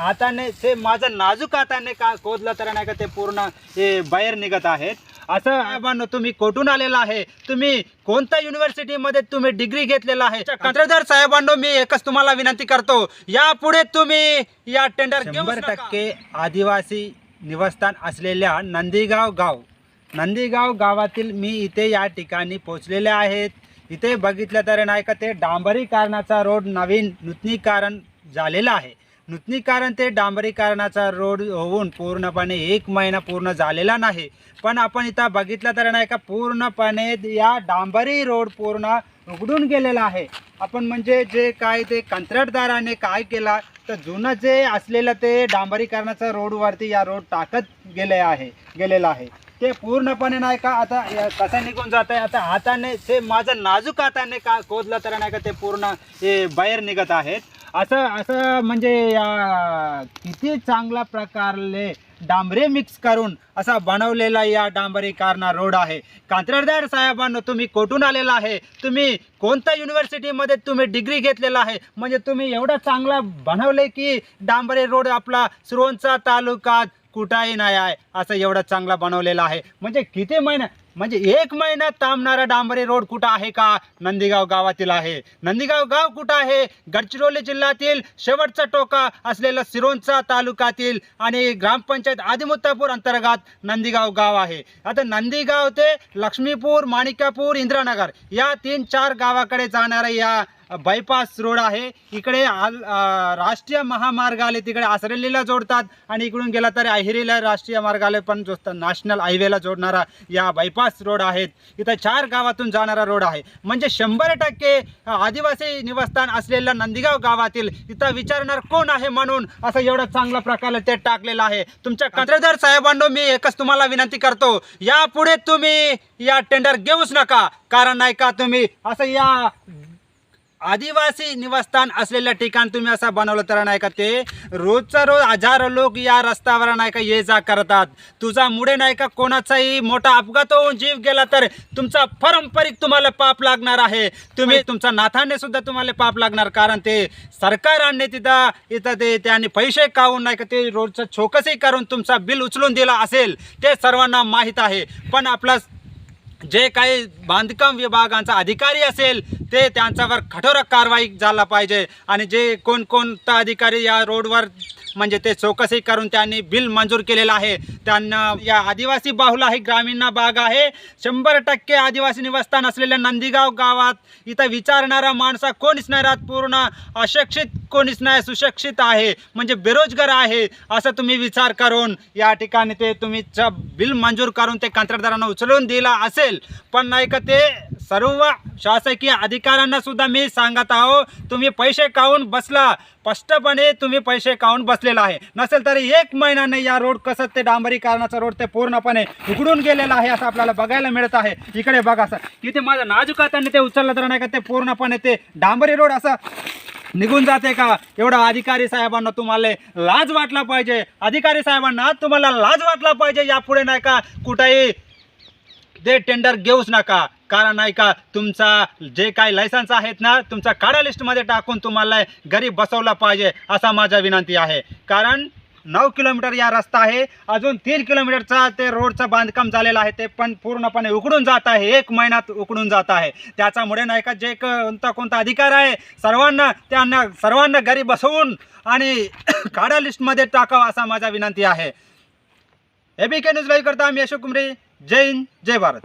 हाताने ते माझं नाजूक हाताने का खोदलं तर नाही का ते पूर्ण हे बाहेर निघत आहेत. असं साहेबांनो तुम्ही कुठून आलेला आहे? तुम्ही कोणत्या युनिव्हर्सिटीमध्ये तुम्ही डिग्री घेतलेला आहे? कंत्राटदार साहेबांनो मी एकच तुम्हाला विनंती करतो यापुढे तुम्ही या टेंडर शंभर टक्के आदिवासी निवासस्थान असलेल्या नंदीगाव गाव नंदीगाव गावातील मी इथे या ठिकाणी पोचलेले आहेत. इथे बघितलं तर नाही का ते डांबरीकरणाचा रोड नवीन नूतनीकरण झालेला आहे. नूतनीकरण ते डांबरीकरणाचा रोड होऊन पूर्णपणे एक महिना पूर्ण झालेला नाही. पण आपण इथं बघितलं तर नाही का पूर्णपणे या डांबरी रोड पूर्ण उघडून गेलेला आहे. आपण म्हणजे जे काय ते कंत्राटदाराने काय केला तर जुनं जे असलेलं ते डांबरीकरणाचा रोडवरती या रोड टाकत गेले आहे गेलेलं आहे. ते पूर्णपणे नाही का आता कसं निघून जात आहे आता हाताने ते माझं नाजूक हाताने का खोदलं तर नाही का ते पूर्ण हे बाहेर निघत आहेत. असं असं म्हणजे या किती चांगल्या प्रकारले डांबरे मिक्स करून असा बनवलेला या डांबरीकरणा रोड आहे. कांत्रदार साहेबांनो तुम्ही कोठून आलेला आहे? तुम्ही कोणत्या युनिव्हर्सिटीमध्ये तुम्ही डिग्री घेतलेला आहे? म्हणजे तुम्ही एवढा चांगला बनवले की डांबरे रोड आपला सुरवंचा तालुकात कुठंही नाही आहे. असं एवढं चांगला बनवलेला आहे. म्हणजे किती महिना म्हणजे एक महिना थांबणारा डांबरी रोड कुठं आहे का? नंदीगाव गावातील आहे. नंदीगाव गाव कुठं आहे? गडचिरोली जिल्ह्यातील शेवटचा टोका असलेला सिरोंचा तालुक्यातील आणि ग्रामपंचायत आदिमुत्तापूर अंतर्गत नंदीगाव गाव आहे. आता नंदीगाव ते लक्ष्मीपूर माणिकापूर इंद्रानगर या तीन चार गावाकडे जाणाऱ्या या बायपास रोड आहे. इकडे आल राष्ट्रीय महामार्गाले तिकडे आसरेलीला जोडतात आणि इकडून गेला तर अहिरीला राष्ट्रीय मार्गाला पण जो नॅशनल हायवेला जोडणारा या बायपास रोड आहेत. इथं चार गावातून जाणारा रोड आहे. म्हणजे शंभर टक्के आदिवासी निवासस्थान असलेल्या नंदीगाव गावातील इथं विचारणार कोण आहे म्हणून असं एवढं चांगलं प्रकारे ते टाकलेलं आहे. तुमच्या कंत्राटदार साहेबांनो मी एकच तुम्हाला विनंती करतो. यापुढे तुम्ही या टेंडर घेऊच नका. कारण नाही का तुम्ही असं या आदिवासी निवासस्थान असलेल्या ठिकाण तुम्ही असं बनवलं तर नाही का ते? रोजचा रोज हजारो लोक या रस्त्यावर नाही का ये जा करतात. तुझा मुळे नाही का कोणाचाही मोठा अपघात होऊन जीव गेला तर तुमचा पारंपरिक तुम्हाला पाप लागणार आहे. तुम्ही तुमचा नाथाने सुद्धा तुम्हाला पाप लागणार कारण ते सरकाराने तिथं इथं ते त्यांनी पैसे काढून नाही का ते रोजचं चौकशी करून तुमचा बिल उचलून दिला असेल ते सर्वांना माहीत आहे. पण आपला जे काही बांधकाम विभागांचा अधिकारी असेल ते त्यांच्यावर कठोर कारवाई झाला पाहिजे. आणि जे कोणकोणता अधिकारी या रोडवर म्हणजे ते चौकशी करून त्यांनी बिल मंजूर केलेलं आहे. त्यांना या आदिवासी बाहुल आहे ग्रामीण भाग आहे. शंभर टक्के आदिवासी निवासस्थान असलेल्या नंदीगाव गावात इथं विचारणारा माणसा कोणीच नाही राहत. पूर्ण अशिक्षित कोणीच नाही सुशिक्षित आहे. म्हणजे बेरोजगार आहे असं तुम्ही विचार करून या ठिकाणी ते तुम्ही बिल मंजूर करून ते कंत्राटदारांना उचलून दिला असेल. पण नाही का ते सर्व शासकीय अधिकाऱ्यांना सुद्धा मी सांगत आहो तुम्ही पैसे काऊन बसला? स्पष्टपणे तुम्ही पैसे काऊन बसलेला आहे? नसेल तरी एक महिन्याने या रोड कसं ते डांबरीकरणाचा रोड ते पूर्णपणे उघडून गेलेला आहे असं आपल्याला बघायला मिळत आहे. इकडे बघा असं किती माझं नाजूक हाताने ते उचललं तर नाही का ते पूर्णपणे ते डांबरी रोड असं निघून जाते का? एवढा अधिकारी साहेबांना तुम्हाला लाज वाटला पाहिजे. अधिकारी साहेबांना तुम्हाला लाज वाटला पाहिजे यापुढे नाही का कुठेही ते टेंडर घेऊच नका. कारण नाही का तुमचा जे काही लायसन्स आहेत ना तुमचा काढा लिस्टमध्ये टाकून तुम्हाला घरी बसवला पाहिजे असा माझा विनंती आहे. कारण नऊ किलोमीटर या रस्ता आहे अजून तीन किलोमीटरचा ते रोडचं बांधकाम झालेलं आहे ते पण पूर्णपणे उकडून जात आहे एक महिन्यात उकडून जात आहे. त्याच्यामुळे नाही का जे कोणता कोणता अधिकार आहे सर्वांना त्यांना सर्वांना घरी बसवून आणि काढा लिस्टमध्ये टाकावं असा माझा विनंती आहे. एबीके न्यूज लाईव्ह करता मी अशोक कुमरे जय हिंद जय भारत.